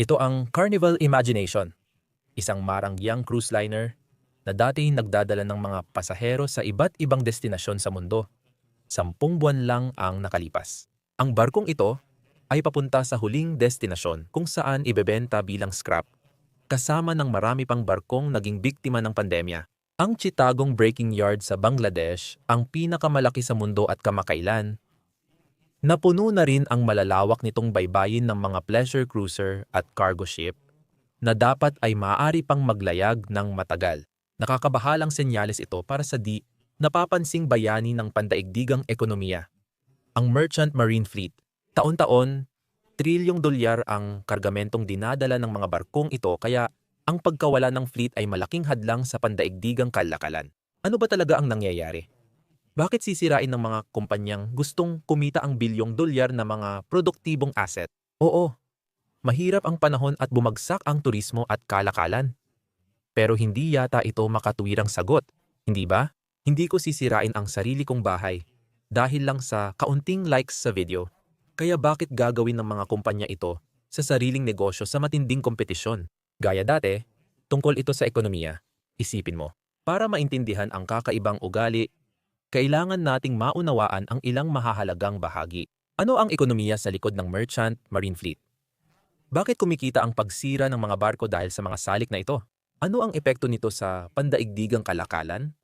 Ito ang Carnival Imagination, isang marangyang cruise liner na dati nagdadala ng mga pasahero sa iba't ibang destinasyon sa mundo. Sampung buwan lang ang nakalipas. Ang barkong ito ay papunta sa huling destinasyon kung saan ibebenta bilang scrap kasama ng marami pang barkong naging biktima ng pandemya. Ang Chittagong Breaking Yard sa Bangladesh ang pinakamalaki sa mundo at kamakailan. Napuno na rin ang malalawak nitong baybayin ng mga pleasure cruiser at cargo ship na dapat ay maaari pang maglayag ng matagal. Nakakabahalang senyales ito para sa di napapansing bayani ng pandaigdigang ekonomiya. Ang Merchant Marine Fleet, taon-taon, trilyong dolyar ang kargamentong dinadala ng mga barkong ito kaya ang pagkawala ng fleet ay malaking hadlang sa pandaigdigang kalakalan. Ano ba talaga ang nangyayari? Bakit sisirain ng mga kumpanyang gustong kumita ang bilyong dolyar na mga produktibong asset? Oo, mahirap ang panahon at bumagsak ang turismo at kalakalan. Pero hindi yata ito makatuwirang sagot, hindi ba? Hindi ko sisirain ang sarili kong bahay dahil lang sa kaunting likes sa video. Kaya bakit gagawin ng mga kumpanya ito sa sariling negosyo sa matinding kompetisyon? Gaya dati, tungkol ito sa ekonomiya. Isipin mo, para maintindihan ang kakaibang ugali, kailangan nating maunawaan ang ilang mahahalagang bahagi. Ano ang ekonomiya sa likod ng merchant marine fleet? Bakit kumikita ang pagsira ng mga barko dahil sa mga salik na ito? Ano ang epekto nito sa pandaigdigang kalakalan?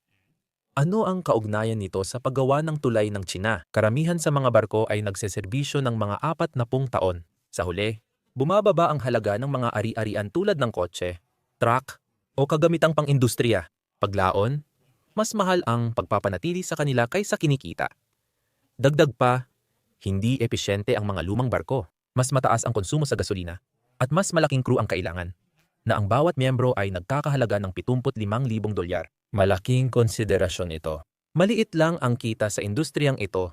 Ano ang kaugnayan nito sa paggawa ng tulay ng Tsina? Karamihan sa mga barko ay nagseserbisyo ng mga apat na pung taon. Sa huli, bumababa ang halaga ng mga ari-arian tulad ng kotse, truck, o kagamitang pang-industriya. Paglaon, mas mahal ang pagpapanatili sa kanila kaysa kinikita. Dagdag pa, hindi epesyente ang mga lumang barko. Mas mataas ang konsumo sa gasolina at mas malaking crew ang kailangan na ang bawat miyembro ay nagkakahalaga ng 75,000 dolyar. Malaking konsiderasyon ito. Maliit lang ang kita sa industriyang ito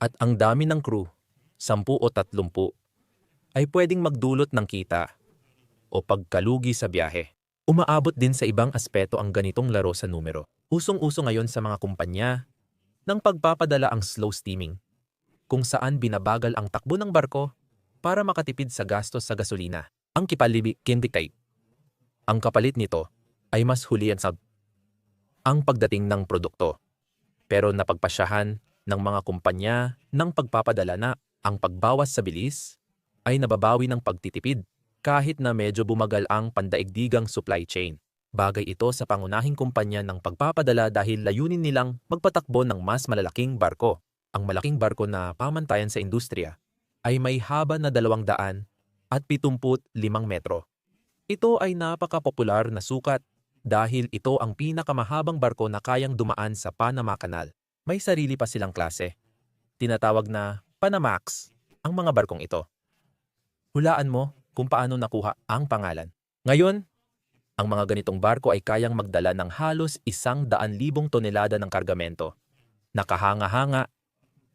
at ang dami ng crew, 10 o 30, ay pwedeng magdulot ng kita o pagkalugi sa biyahe. Umaabot din sa ibang aspeto ang ganitong laro sa numero. Usong-uso ngayon sa mga kumpanya ng pagpapadala ang slow steaming, kung saan binabagal ang takbo ng barko para makatipid sa gastos sa gasolina. Ang kipalibi kindiktay. Ang kapalit nito ay mas hulihan sa ang pagdating ng produkto. Pero napagpasyahan ng mga kumpanya ng pagpapadala na ang pagbawas sa bilis ay nababawi ng pagtitipid kahit na medyo bumagal ang pandaigdigang supply chain. Bagay ito sa pangunahing kumpanya ng pagpapadala dahil layunin nilang magpatakbo ng mas malalaking barko. Ang malaking barko na pamantayan sa industriya ay may haba na 200 at 75 metro. Ito ay napakapopular na sukat dahil ito ang pinakamahabang barko na kayang dumaan sa Panama Canal. May sarili pa silang klase. Tinatawag na Panamax ang mga barkong ito. Hulaan mo kung paano nakuha ang pangalan. Ngayon, ang mga ganitong barko ay kayang magdala ng halos isang daan libong tonelada ng kargamento. Nakahanga-hanga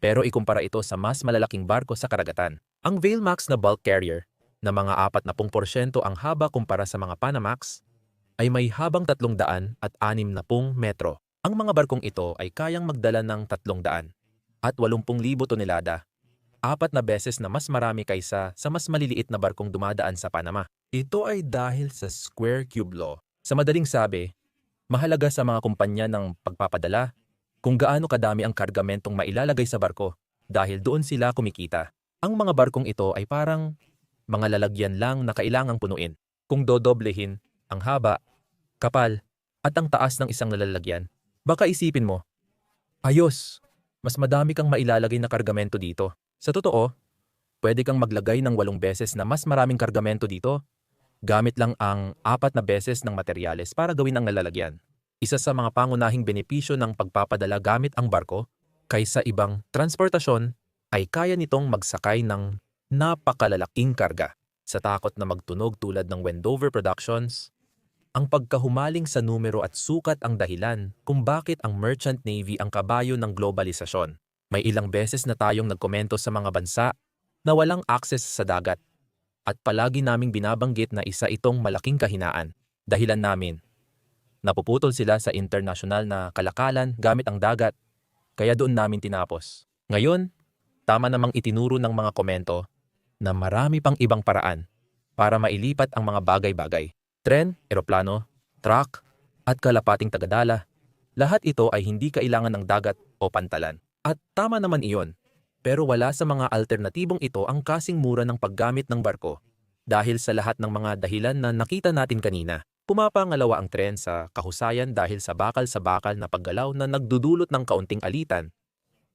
pero ikumpara ito sa mas malalaking barko sa karagatan. Ang Vailmax na bulk carrier na mga 40% ang haba kumpara sa mga Panamax ay may habang 300 at 60 metro. Ang mga barkong ito ay kayang magdala ng 300 at 80,000 tonelada, apat na beses na mas marami kaysa sa mas maliliit na barkong dumadaan sa Panama. Ito ay dahil sa Square Cube Law. Sa madaling sabi, mahalaga sa mga kumpanya ng pagpapadala kung gaano kadami ang kargamentong mailalagay sa barko dahil doon sila kumikita. Ang mga barkong ito ay parang mga lalagyan lang na kailangang punuin. Kung dodoblehin ang haba, kapal, at ang taas ng isang lalagyan, baka isipin mo, ayos, mas madami kang mailalagay na kargamento dito. Sa totoo, pwede kang maglagay ng walong beses na mas maraming kargamento dito gamit lang ang apat na beses ng materyales para gawin ang nalalagyan isa sa mga pangunahing benepisyo ng pagpapadala gamit ang barko kaysa ibang transportasyon ay kaya nitong magsakay ng napakalalaking karga. Sa takot na magtunog tulad ng Wendover Productions, ang pagkahumaling sa numero at sukat ang dahilan kung bakit ang Merchant Navy ang kabayo ng globalisasyon. May ilang beses na tayong nagkomento sa mga bansa na walang access sa dagat at palagi naming binabanggit na isa itong malaking kahinaan. Dahilan namin, Napuputol sila sa internasyonal na kalakalan gamit ang dagat, kaya doon namin tinapos. Ngayon, tama namang itinuro ng mga komento na marami pang ibang paraan para mailipat ang mga bagay-bagay. Tren, eroplano, truck, at kalapating tagadala. Lahat ito ay hindi kailangan ng dagat o pantalan. At tama naman iyon. Pero wala sa mga alternatibong ito ang kasing mura ng paggamit ng barko. Dahil sa lahat ng mga dahilan na nakita natin kanina, pumapangalawa ang tren sa kahusayan dahil sa bakal sa bakal na paggalaw na nagdudulot ng kaunting alitan.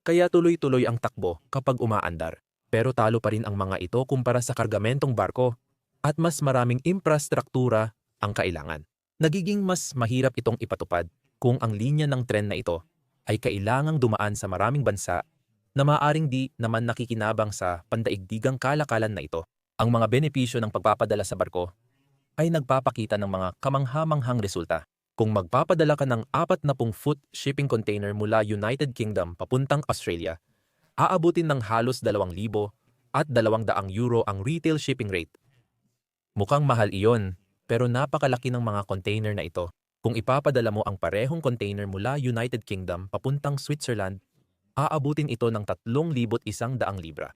Kaya tuloy-tuloy ang takbo kapag umaandar. Pero talo pa rin ang mga ito kumpara sa kargamentong barko at mas maraming infrastruktura ang kailangan. Nagiging mas mahirap itong ipatupad kung ang linya ng tren na ito ay kailangang dumaan sa maraming bansa na maaring di naman nakikinabang sa pandaigdigang kalakalan na ito. Ang mga benepisyo ng pagpapadala sa barko ay nagpapakita ng mga kamanghamanghang resulta. Kung magpapadala ka ng 40-foot shipping container mula United Kingdom papuntang Australia, aabutin ng halos 2,000 at 200 euro ang retail shipping rate. Mukhang mahal iyon, pero napakalaki ng mga container na ito. Kung ipapadala mo ang parehong container mula United Kingdom papuntang Switzerland, aabutin ito ng 3,100 libra.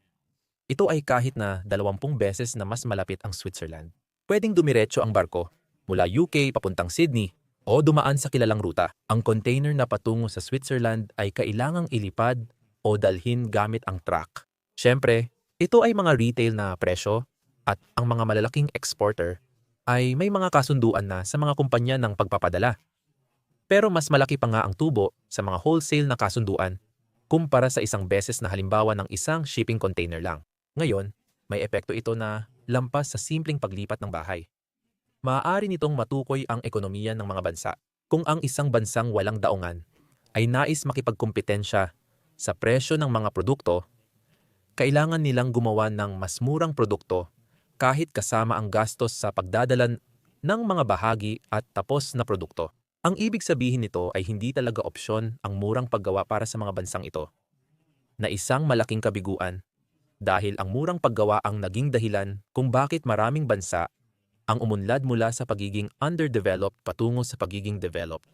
Ito ay kahit na 20 beses na mas malapit ang Switzerland. Pwedeng dumiretso ang barko mula UK papuntang Sydney o dumaan sa kilalang ruta. Ang container na patungo sa Switzerland ay kailangang ilipad o dalhin gamit ang truck. Siyempre, ito ay mga retail na presyo at ang mga malalaking exporter ay may mga kasunduan na sa mga kumpanya ng pagpapadala. Pero mas malaki pa nga ang tubo sa mga wholesale na kasunduan kumpara sa isang beses na halimbawa ng isang shipping container lang. Ngayon, may epekto ito na lampas sa simpleng paglipat ng bahay. Maaari nitong matukoy ang ekonomiya ng mga bansa kung ang isang bansang walang daungan ay nais makipagkumpetensya sa presyo ng mga produkto, kailangan nilang gumawa ng mas murang produkto kahit kasama ang gastos sa pagdadala ng mga bahagi at tapos na produkto. Ang ibig sabihin nito ay hindi talaga opsyon ang murang paggawa para sa mga bansang ito. Na isang malaking kabiguan dahil ang murang paggawa ang naging dahilan kung bakit maraming bansa ang umunlad mula sa pagiging underdeveloped patungo sa pagiging developed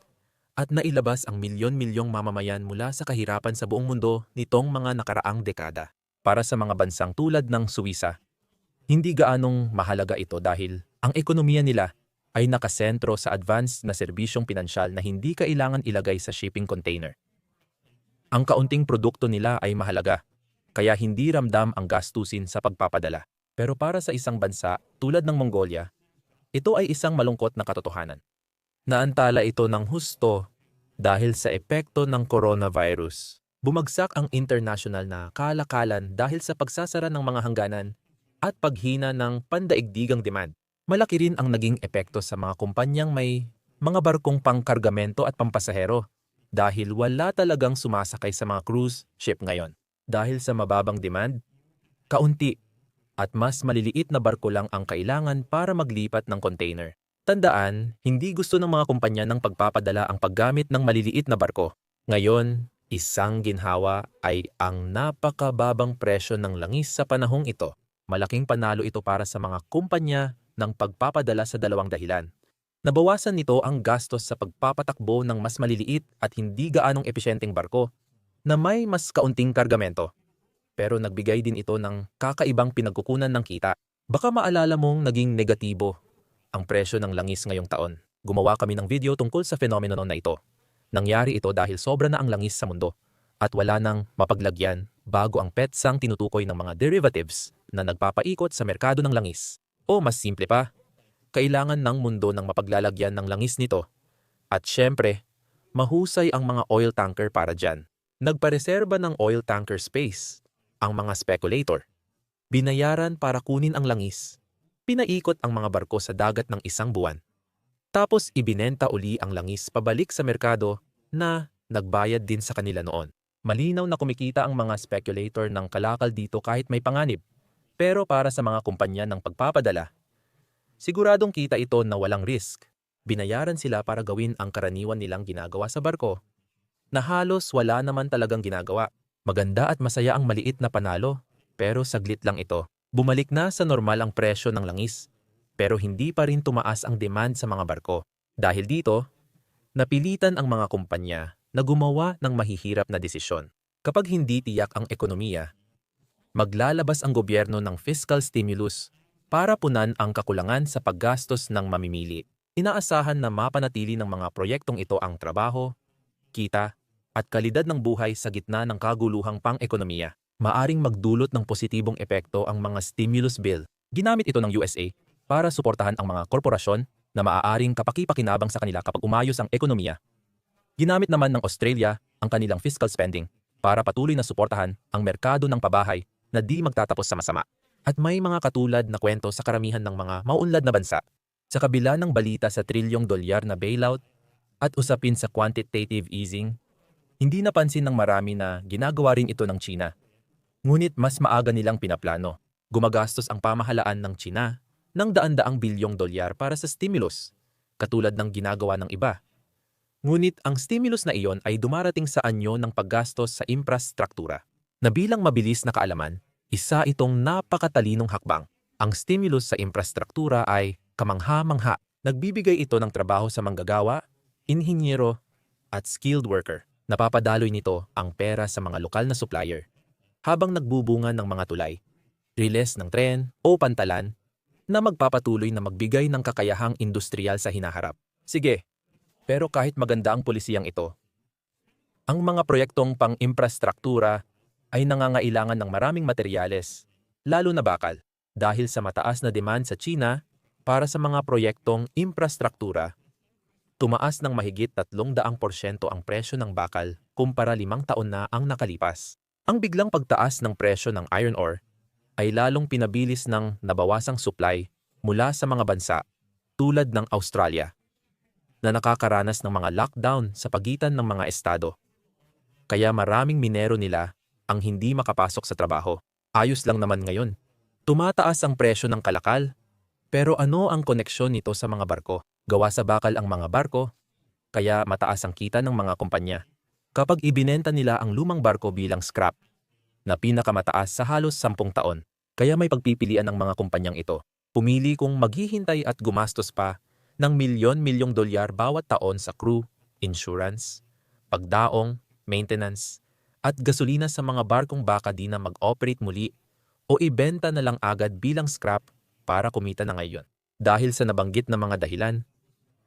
at nailabas ang milyon-milyong mamamayan mula sa kahirapan sa buong mundo nitong mga nakaraang dekada. Para sa mga bansang tulad ng Suwisa, hindi gaanong mahalaga ito dahil ang ekonomiya nila ay nakasentro sa advanced na serbisyong pinansyal na hindi kailangan ilagay sa shipping container. Ang kaunting produkto nila ay mahalaga kaya hindi ramdam ang gastusin sa pagpapadala. Pero para sa isang bansa tulad ng Mongolia, ito ay isang malungkot na katotohanan. Naantala ito ng husto dahil sa epekto ng coronavirus. Bumagsak ang international na kalakalan dahil sa pagsasara ng mga hangganan at paghina ng pandaigdigang demand. Malaki rin ang naging epekto sa mga kumpanyang may mga barkong pangkargamento at pampasahero dahil wala talagang sumasakay sa mga cruise ship ngayon dahil sa mababang demand, kaunti at mas maliliit na barko lang ang kailangan para maglipat ng container. Tandaan, hindi gusto ng mga kumpanya ng pagpapadala ang paggamit ng maliliit na barko. Ngayon, isang ginhawa ay ang napakababang presyo ng langis sa panahong ito. Malaking panalo ito para sa mga kumpanya ng pagpapadala sa dalawang dahilan. Nabawasan nito ang gastos sa pagpapatakbo ng mas maliliit at hindi gaanong epesyenteng barko na may mas kaunting kargamento. Pero nagbigay din ito ng kakaibang pinagkukunan ng kita. Baka maalala mong naging negatibo ang presyo ng langis ngayong taon. Gumawa kami ng video tungkol sa phenomenon na ito. Nangyari ito dahil sobra na ang langis sa mundo at wala nang mapaglagyan bago ang petsang tinutukoy ng mga derivatives na nagpapaikot sa merkado ng langis. O mas simple pa, kailangan ng mundo ng mapaglalagyan ng langis nito. At syempre, mahusay ang mga oil tanker para dyan. Nagpareserba ng oil tanker space ang mga speculator. Binayaran para kunin ang langis. Pinaikot ang mga barko sa dagat ng isang buwan. Tapos ibinenta uli ang langis pabalik sa merkado na nagbayad din sa kanila noon. Malinaw na kumikita ang mga speculator ng kalakal dito kahit may panganib. Pero para sa mga kumpanya ng pagpapadala, siguradong kita ito na walang risk. Binayaran sila para gawin ang karaniwan nilang ginagawa sa barko na halos wala naman talagang ginagawa. Maganda at masaya ang maliit na panalo, pero saglit lang ito. Bumalik na sa normal ang presyo ng langis, pero hindi pa rin tumaas ang demand sa mga barko. Dahil dito, napilitan ang mga kumpanya na gumawa ng mahihirap na desisyon. Kapag hindi tiyak ang ekonomiya, maglalabas ang gobyerno ng fiscal stimulus para punan ang kakulangan sa paggastos ng mamimili. Inaasahan na mapanatili ng mga proyektong ito ang trabaho, kita, at kalidad ng buhay sa gitna ng kaguluhang pang-ekonomiya. Maaring magdulot ng positibong epekto ang mga stimulus bill. Ginamit ito ng USA para suportahan ang mga korporasyon na maaaring kapakipakinabang sa kanila kapag umayos ang ekonomiya. Ginamit naman ng Australia ang kanilang fiscal spending para patuloy na suportahan ang merkado ng pabahay na di magtatapos sa masama. At may mga katulad na kwento sa karamihan ng mga mauunlad na bansa. Sa kabila ng balita sa trilyong dolyar na bailout at usapin sa quantitative easing, hindi napansin ng marami na ginagawa rin ito ng China. Ngunit mas maaga nilang pinaplano. Gumagastos ang pamahalaan ng China ng daan-daang bilyong dolyar para sa stimulus, katulad ng ginagawa ng iba. Ngunit ang stimulus na iyon ay dumarating sa anyo ng paggastos sa infrastruktura. Na bilang mabilis na kaalaman, isa itong napakatalinong hakbang. Ang stimulus sa infrastruktura ay kamangha-mangha. Nagbibigay ito ng trabaho sa manggagawa, inhinyero, at skilled worker. Napapadaloy nito ang pera sa mga lokal na supplier. Habang nagbubunga ng mga tulay, riles ng tren o pantalan na magpapatuloy na magbigay ng kakayahang industrial sa hinaharap. Sige, pero kahit maganda ang polisiyang ito, ang mga proyektong pang-infrastruktura ay nangangailangan ng maraming materyales, lalo na bakal, dahil sa mataas na demand sa China para sa mga proyektong infrastruktura. Tumaas ng mahigit 300% ang presyo ng bakal kumpara limang taon na ang nakalipas. Ang biglang pagtaas ng presyo ng iron ore ay lalong pinabilis ng nabawasang supply mula sa mga bansa tulad ng Australia na nakakaranas ng mga lockdown sa pagitan ng mga estado. Kaya maraming minero nila ang hindi makapasok sa trabaho. Ayos lang naman ngayon. Tumataas ang presyo ng kalakal. Pero ano ang koneksyon nito sa mga barko? Gawa sa bakal ang mga barko, kaya mataas ang kita ng mga kumpanya. Kapag ibinenta nila ang lumang barko bilang scrap, na pinakamataas sa halos sampung taon, kaya may pagpipilian ng mga kumpanyang ito. Pumili kung maghihintay at gumastos pa ng milyon-milyong dolyar bawat taon sa crew, insurance, pagdaong, maintenance, at gasolina sa mga barkong baka di na mag-operate muli o ibenta na lang agad bilang scrap para kumita na ngayon. Dahil sa nabanggit na mga dahilan,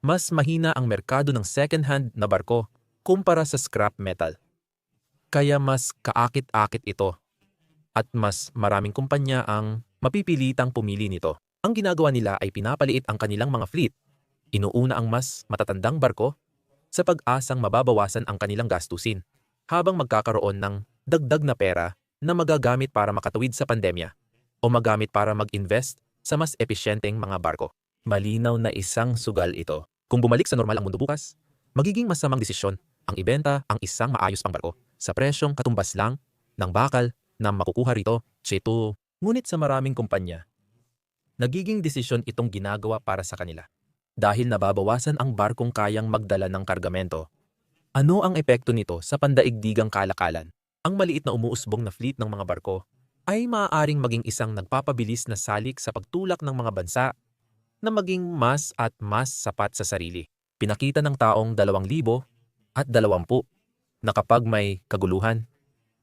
mas mahina ang merkado ng second-hand na barko kumpara sa scrap metal. Kaya mas kaakit-akit ito at mas maraming kumpanya ang mapipilitang pumili nito. Ang ginagawa nila ay pinapaliit ang kanilang mga fleet. Inuuna ang mas matatandang barko sa pag-asang mababawasan ang kanilang gastusin habang magkakaroon ng dagdag na pera na magagamit para makatawid sa pandemya o magamit para mag-invest sa mas episyenteng mga barko. Malinaw na isang sugal ito. Kung bumalik sa normal ang mundo bukas, magiging masamang desisyon ang ibenta ang isang maayos pang barko sa presyong katumbas lang ng bakal na makukuha rito, cheto. Ngunit sa maraming kumpanya, nagiging desisyon itong ginagawa para sa kanila. Dahil nababawasan ang barkong kayang magdala ng kargamento ano ang epekto nito sa pandaigdigang kalakalan? Ang maliit na umuusbong na fleet ng mga barko ay maaaring maging isang nagpapabilis na salik sa pagtulak ng mga bansa na maging mas at mas sapat sa sarili. Pinakita ng taong 2,000 at 20 na kapag may kaguluhan,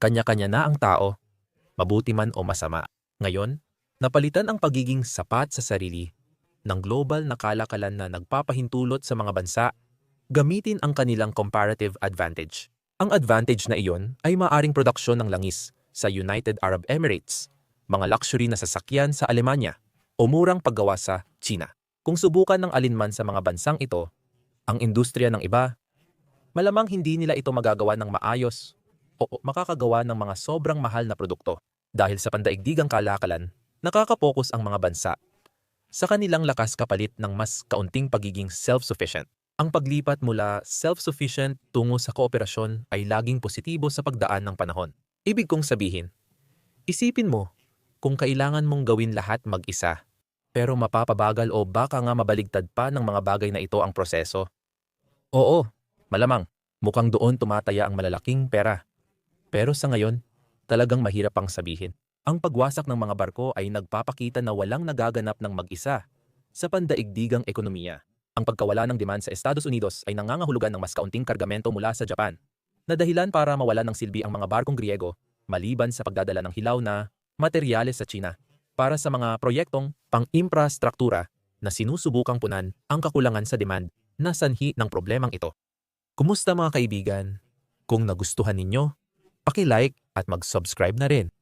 kanya-kanya na ang tao, mabuti man o masama. Ngayon, napalitan ang pagiging sapat sa sarili ng global na kalakalan na nagpapahintulot sa mga bansa gamitin ang kanilang comparative advantage. Ang advantage na iyon ay maaring produksyon ng langis sa United Arab Emirates, mga luxury na sasakyan sa Alemanya, o murang paggawa sa China. Kung subukan ng alinman sa mga bansang ito, ang industriya ng iba, malamang hindi nila ito magagawa ng maayos o makakagawa ng mga sobrang mahal na produkto. Dahil sa pandaigdigang kalakalan, nakakapokus ang mga bansa sa kanilang lakas kapalit ng mas kaunting pagiging self-sufficient. Ang paglipat mula self-sufficient tungo sa kooperasyon ay laging positibo sa pagdaan ng panahon. Ibig kong sabihin, isipin mo kung kailangan mong gawin lahat mag-isa, pero mapapabagal o baka nga mabaligtad pa ng mga bagay na ito ang proseso. Oo, malamang, mukhang doon tumataya ang malalaking pera. Pero sa ngayon, talagang mahirap pang sabihin. Ang pagwasak ng mga barko ay nagpapakita na walang nagaganap ng mag-isa sa pandaigdigang ekonomiya ang pagkawala ng demand sa Estados Unidos ay nangangahulugan ng mas kaunting kargamento mula sa Japan, na dahilan para mawala ng silbi ang mga barkong Griego, maliban sa pagdadala ng hilaw na materyales sa China para sa mga proyektong pang-imprastruktura na sinusubukang punan ang kakulangan sa demand na sanhi ng problemang ito. Kumusta mga kaibigan? Kung nagustuhan ninyo, paki-like at mag-subscribe na rin.